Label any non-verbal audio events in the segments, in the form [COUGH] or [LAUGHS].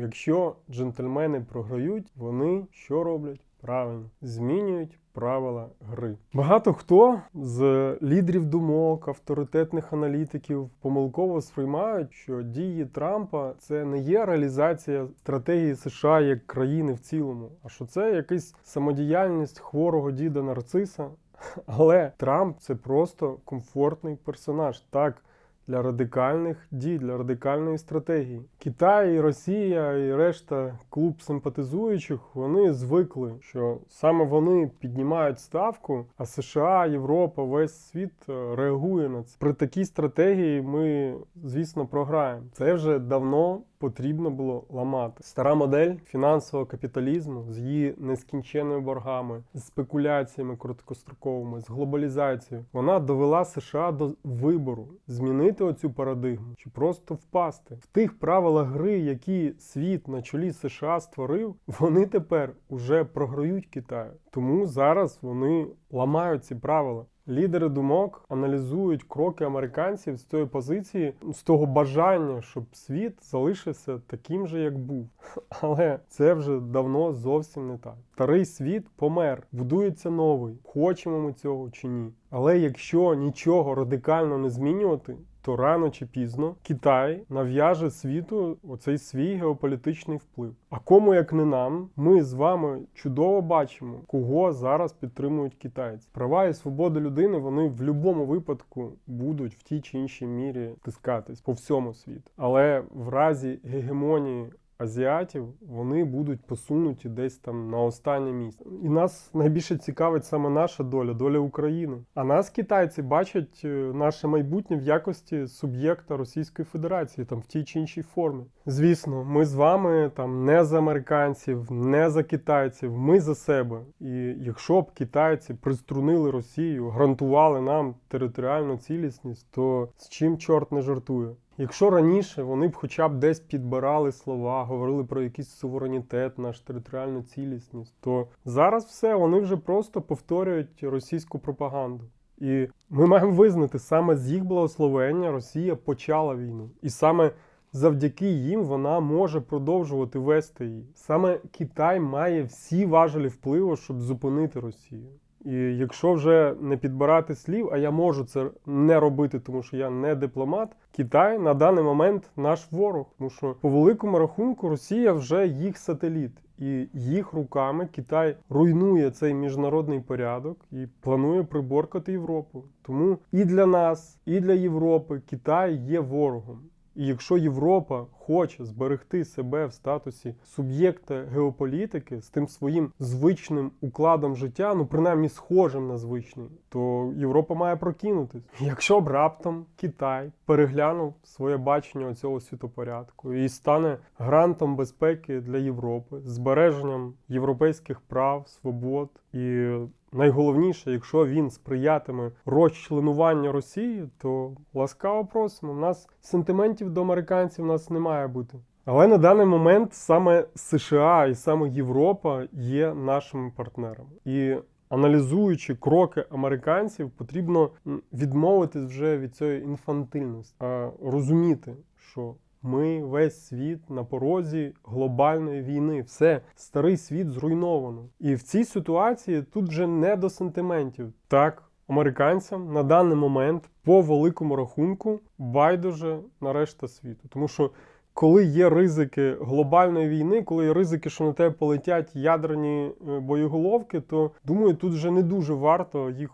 Якщо джентльмени програють, вони що роблять? Правильно, змінюють правила гри. Багато хто з лідерів думок, авторитетних аналітиків помилково сприймають, що дії Трампа це не є реалізація стратегії США як країни в цілому, а що це якась самодіяльність хворого діда нарциса. [LAUGHS] Але Трамп це просто комфортний персонаж. Так, для радикальних дій, для радикальної стратегії. Китай, Росія і решта клуб симпатизуючих вони звикли, що саме вони піднімають ставку, а США, Європа, весь світ е, реагує на це. При такій стратегії ми, звісно, програємо. Це вже давно. Потрібно було ламати стара модель фінансового капіталізму з її нескінченними боргами, з спекуляціями короткостроковими, з глобалізацією. Вона довела США до вибору змінити оцю парадигму чи просто впасти в тих правилах гри, які світ на чолі США створив. Вони тепер уже програють Китаю. Тому зараз вони ламають ці правила. Лідери думок аналізують кроки американців з цієї позиції, з того бажання, щоб світ залишився таким же, як був. [LAUGHS] Але це вже давно зовсім не так. Старий світ помер, будується новий. Хочемо ми цього чи ні. Але якщо нічого радикально не змінювати, то рано чи пізно Китай нав'яже світу оцей свій геополітичний вплив. А кому як не нам, ми з вами чудово бачимо, кого зараз підтримують китайці. Права і свободи людини вони в будь-якому випадку будуть в тій чи іншій мірі тискатись по всьому світу. Але в разі гегемонії азіатів вони будуть посунуті десь там на останнє місце. І нас найбільше цікавить саме наша доля, доля України. А нас китайці бачать е, наше майбутнє в якості суб'єкта Російської Федерації, там в тій чи іншій формі. Звісно, ми з вами там не за американців, не за китайців, ми за себе. І якщо б китайці приструнили Росію, гарантували нам територіальну цілісність, то з чим чорт не жартує? Якщо раніше вони б хоча б десь підбирали слова, говорили про якийсь суверенітет, наш територіальну цілісність, то зараз все вони вже просто повторюють російську пропаганду. І ми маємо визнати, саме з їх благословення Росія почала війну, і саме завдяки їм вона може продовжувати вести її. Саме Китай має всі важелі впливу, щоб зупинити Росію. І якщо вже не підбирати слів, а я можу це не робити, тому що я не дипломат, Китай на даний момент наш ворог. Тому що по великому рахунку Росія вже їх сателіт. І їх руками Китай руйнує цей міжнародний порядок і планує приборкати Європу. Тому і для нас, і для Європи Китай є ворогом. І якщо Європа хоче зберегти себе в статусі суб'єкта геополітики з тим своїм звичним укладом життя, ну принаймні схожим на звичний, то Європа має прокинутись. [LAUGHS] Якщо б раптом Китай переглянув своє бачення цього світопорядку і стане грантом безпеки для Європи, збереженням європейських прав, свобод і Найголовніше, якщо він сприятиме розчленуванню Росії, то ласкаво просимо. У нас сентиментів до американців у нас не має бути. Але на даний момент саме США і саме Європа є нашими партнерами. І аналізуючи кроки американців, потрібно відмовитись вже від цієї інфантильності, а розуміти, що ми весь світ на порозі глобальної війни. Все, старий світ зруйновано. І в цій ситуації тут вже не до сентиментів. Так, американцям на даний момент по великому рахунку байдуже на решта світу. Тому що коли є ризики глобальної війни, коли є ризики, що на тебе полетять ядерні е, боєголовки, то думаю, тут вже не дуже варто їх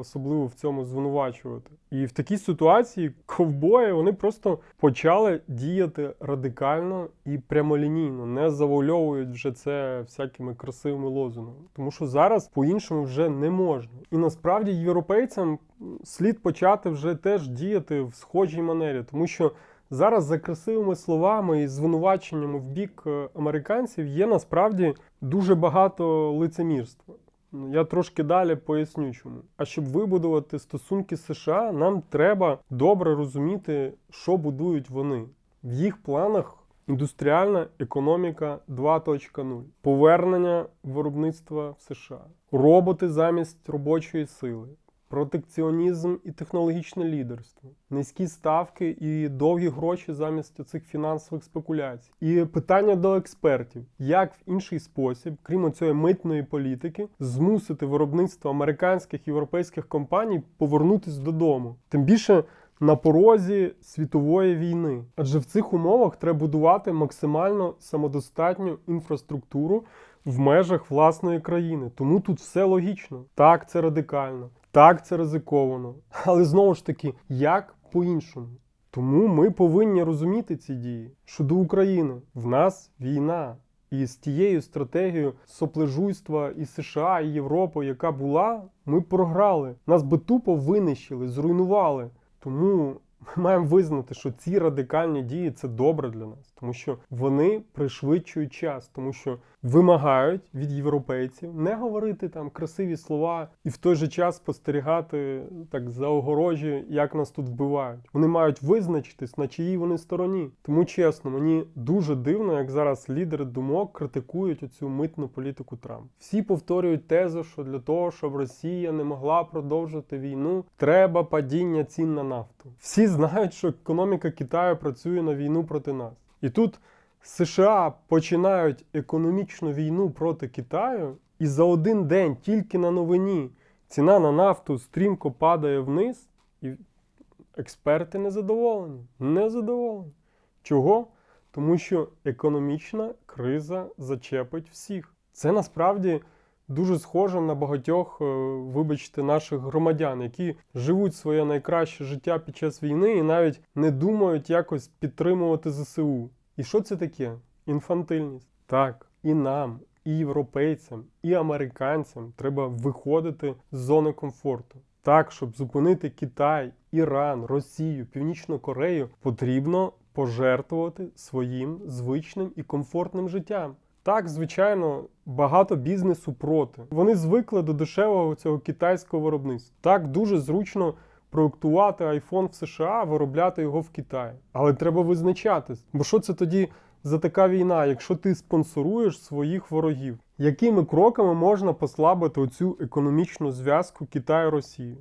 особливо в цьому звинувачувати. І в такій ситуації ковбої вони просто почали діяти радикально і прямолінійно, не завольовують вже це всякими красивими лозунгами. Тому що зараз по-іншому вже не можна. І насправді європейцям слід почати вже теж діяти в схожій манері, тому що. Зараз за красивими словами і звинуваченнями в бік е, американців є насправді дуже багато лицемірства. Я трошки далі поясню, чому. А щоб вибудувати стосунки США, нам треба добре розуміти, що будують вони. В їх планах індустріальна економіка 2.0, повернення виробництва в США, роботи замість робочої сили, протекціонізм і технологічне лідерство, низькі ставки і довгі гроші замість цих фінансових спекуляцій. І питання до експертів: як в інший спосіб, крім цієї митної політики, змусити виробництво американських європейських компаній повернутись додому, тим більше. На порозі світової війни, адже в цих умовах треба будувати максимально самодостатню інфраструктуру в межах власної країни. Тому тут все логічно. Так, це радикально, так, це ризиковано. Але знову ж таки, як по-іншому? Тому ми повинні розуміти ці дії, що до України в нас війна. І з тією стратегією соплежуйства і США, і Європи, яка була, ми програли. Нас би тупо винищили, зруйнували. Тому ми маємо визнати, що ці радикальні дії це добре для нас, тому що вони пришвидшують час, тому що вимагають від європейців не говорити там красиві слова і в той же час спостерігати так за огорожі, як нас тут вбивають. Вони мають визначитись, на чиїй вони стороні. Тому чесно, мені дуже дивно, як зараз лідери думок критикують оцю митну політику Трампа. Всі повторюють тезу, що для того, щоб Росія не могла продовжити війну, треба падіння цін на нафту. Всі знають, що економіка Китаю працює на війну проти нас. І тут США починають економічну війну проти Китаю, і за один день тільки на новині ціна на нафту стрімко падає вниз, і експерти не задоволені. Не задоволені. Чого? Тому що економічна криза зачепить всіх. Це насправді дуже схоже на багатьох, е, вибачте, наших громадян, які живуть своє найкраще життя під час війни і навіть не думають якось підтримувати ЗСУ. І що це таке? Інфантильність. Так, і нам, і європейцям, і американцям треба виходити з зони комфорту. Так, щоб зупинити Китай, Іран, Росію, Північну Корею, потрібно пожертвувати своїм звичним і комфортним життям. Так, звичайно, багато бізнесу проти. Вони звикли до дешевого цього китайського виробництва. Так дуже зручно проектувати iPhone в США, виробляти його в Китаї. Але треба визначатись. Бо що це тоді за така війна, якщо ти спонсоруєш своїх ворогів? Якими кроками можна послабити оцю економічну зв'язку Китаю-Росії?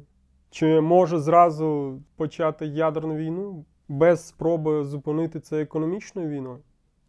Чи може зразу почати ядерну війну без спроби зупинити це економічною війною?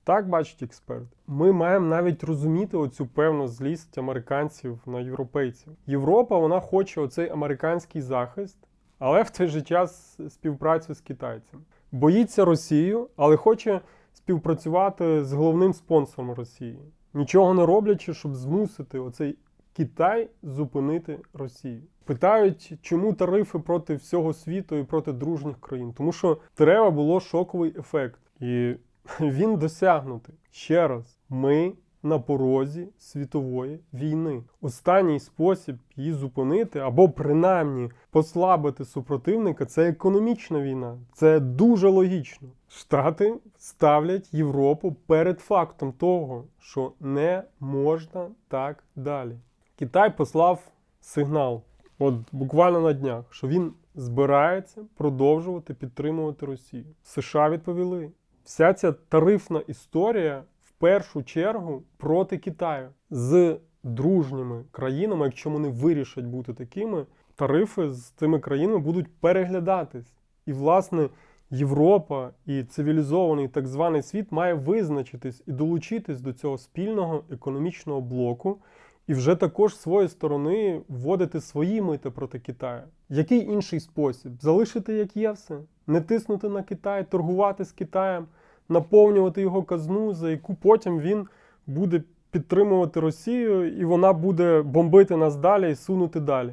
Так бачить експерт. Ми маємо навіть розуміти оцю певну злість американців на європейців. Європа вона хоче оцей американський захист, але в той же час співпрацю з китайцями. Боїться Росію, але хоче співпрацювати з головним спонсором Росії, нічого не роблячи, щоб змусити оцей Китай зупинити Росію. Питають, чому тарифи проти всього світу і проти дружніх країн, тому що треба було шоковий ефект, і він досягнутий. Ще раз, ми на порозі світової війни. Останній спосіб її зупинити або принаймні послабити супротивника це економічна війна. Це дуже логічно. Штати ставлять Європу перед фактом того, що не можна так далі. Китай послав сигнал, от буквально на днях, що він збирається продовжувати підтримувати Росію. США відповіли. Вся ця тарифна історія в першу чергу проти Китаю з дружніми країнами, якщо вони вирішать бути такими, тарифи з цими країнами будуть переглядатись. І, власне, Європа і цивілізований так званий світ має визначитись і долучитись до цього спільного економічного блоку. І вже також з своєї сторони вводити свої мити проти Китаю. Який інший спосіб? Залишити як є все, не тиснути на Китай, торгувати з Китаєм, наповнювати його казну, за яку потім він буде підтримувати Росію, і вона буде бомбити нас далі і сунути далі.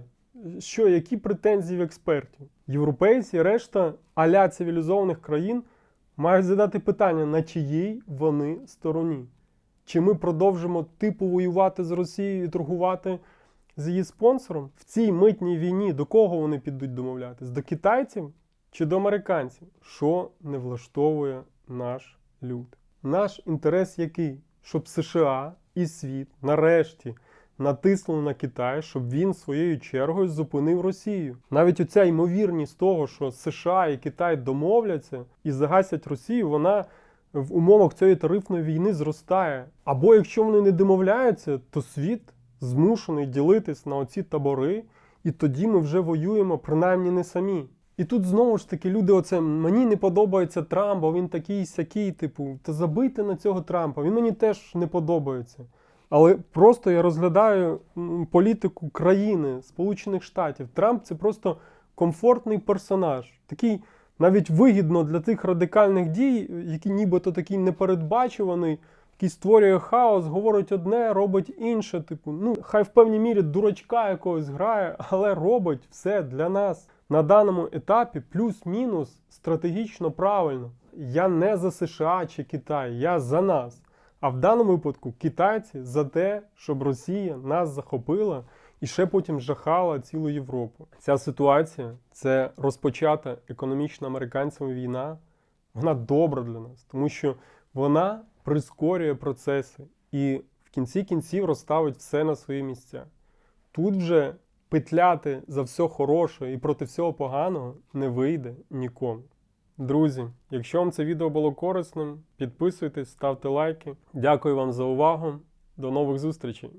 Що, які претензії в експертів? Європейці, решта аля цивілізованих країн мають задати питання, на чиїй вони стороні. Чи ми продовжимо типу воювати з Росією і торгувати з її спонсором? В цій митній війні до кого вони підуть домовлятись? До китайців чи до американців? Що не влаштовує наш люд? Наш інтерес який? Щоб США і світ нарешті натиснули на Китай, щоб він своєю чергою зупинив Росію. Навіть оця ймовірність того, що США і Китай домовляться і загасять Росію, вона в умовах цієї тарифної війни зростає. Або якщо вони не домовляються, то світ змушений ділитись на оці табори і тоді ми вже воюємо, принаймні не самі. І тут знову ж таки люди, оце мені не подобається Трамп, він такий сякий, типу, та забийте на цього Трампа. Він мені теж не подобається. Але просто я розглядаю політику країни Сполучених Штатів. Трамп це просто комфортний персонаж, такий навіть вигідно для тих радикальних дій, які нібито такий непередбачуваний, який створює хаос, говорить одне, робить інше. Типу, ну хай в певній мірі дурачка якогось грає, але робить все для нас на даному етапі плюс-мінус стратегічно правильно. Я не за США чи Китай, я за нас. А в даному випадку китайці за те, щоб Росія нас захопила і ще потім жахала цілу Європу. Ця ситуація це розпочата економічна американцями війна. Вона добра для нас, тому що вона прискорює процеси і в кінці кінців розставить все на свої місця. Тут вже петляти за все хороше і проти всього поганого не вийде нікому. Друзі, якщо вам це відео було корисним, підписуйтесь, ставте лайки. Дякую вам за увагу. До нових зустрічей!